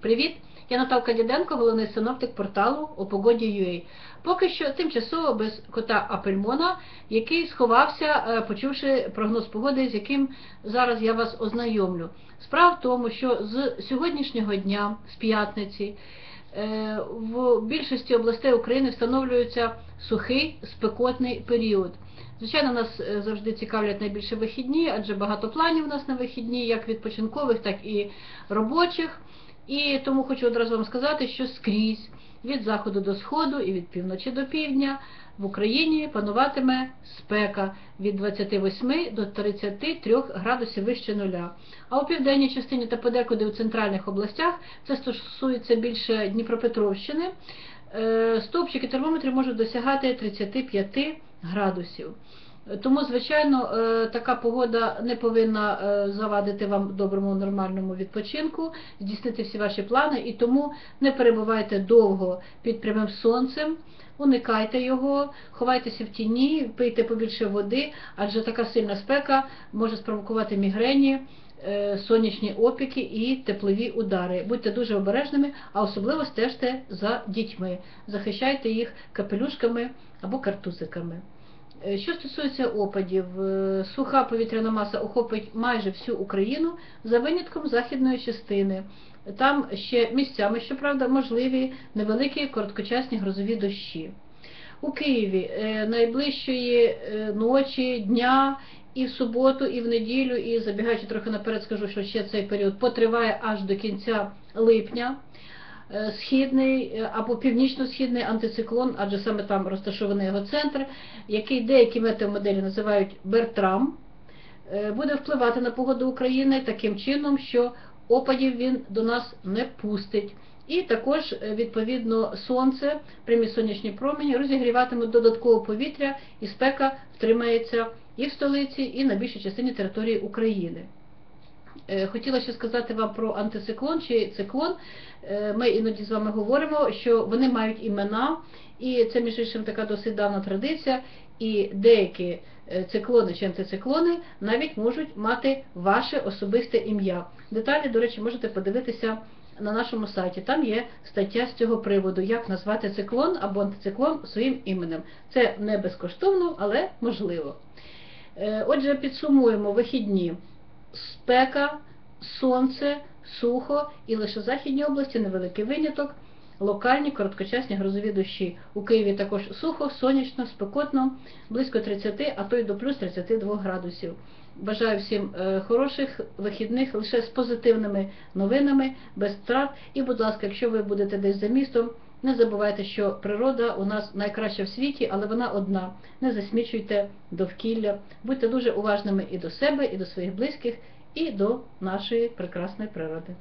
Привіт! Я Наталка Діденко, головний синоптик порталу о погоді.ua. Поки що тимчасово без кота Апельмона, який сховався, е, почувши прогноз погоди, з яким зараз я вас ознайомлю. Справа в тому, що з сьогоднішнього дня, з п'ятниці, е, в більшості областей України встановлюється сухий спекотний період. Звичайно, нас е, завжди цікавлять найбільше вихідні, адже багато планів у нас на вихідні, як відпочинкових, так і робочих. І тому хочу одразу вам сказати, що скрізь від заходу до сходу і від півночі до півдня в Україні пануватиме спека від 28 до 33 градусів вище нуля. А у південній частині та подекуди у центральних областях це стосується більше Дніпропетровщини. е, Стовпчики термометрів можуть досягати 35 градусів. Тому, звичайно, е, така погода не повинна е, завадити вам доброму нормальному відпочинку, здійснити всі ваші плани, і тому не перебувайте довго під прямим сонцем, уникайте його, ховайтеся в тіні, пийте побільше води, адже така сильна спека може спровокувати мігрені. е, Сонячні опіки і теплові удари. Будьте дуже обережними, а особливо стежте за дітьми, захищайте їх капелюшками або картузиками. Е, Що стосується опадів, е, суха повітряна маса охопить майже всю Україну за винятком західної частини. Там ще місцями, щоправда, можливі невеликі короткочасні грозові дощі. У Києві е, найближчої ночі, дня і в суботу, і в неділю, і забігаючи трохи наперед, скажу, що ще цей період потриває аж до кінця липня. Е, Східний е, або північно-східний антициклон, адже саме там розташований його центр, який деякі метеомоделі називають Бертрам, е, буде впливати на погоду України таким чином, що опадів він до нас не пустить. І також, відповідно, сонце, прямі сонячні промені розігріватимуть додатково повітря, і спека втримається і в столиці, і на більшій частині території України. Е, Хотіла ще сказати вам про антициклон чи циклон. Е, Ми іноді з вами говоримо, що вони мають імена, і це, між іншим, така досить давна традиція. І деякі е, циклони чи антициклони навіть можуть мати ваше особисте ім'я. Деталі, до речі, можете подивитися на нашому сайті. Там є стаття з цього приводу, як назвати циклон або антициклон своїм іменем. Це не безкоштовно, але можливо. Отже, підсумуємо вихідні спека, сонце, сухо і лише в західній області невеликий виняток, локальні короткочасні грозові дощі. У Києві також сухо, сонячно, спекотно, близько 30, а то й до плюс 32 градусів. Бажаю всім е, хороших вихідних лише з позитивними новинами, без втрат. І, будь ласка, якщо ви будете десь за містом, не забувайте, що природа у нас найкраща в світі, але вона одна. Не засмічуйте довкілля, будьте дуже уважними і до себе, і до своїх близьких, і до нашої прекрасної природи.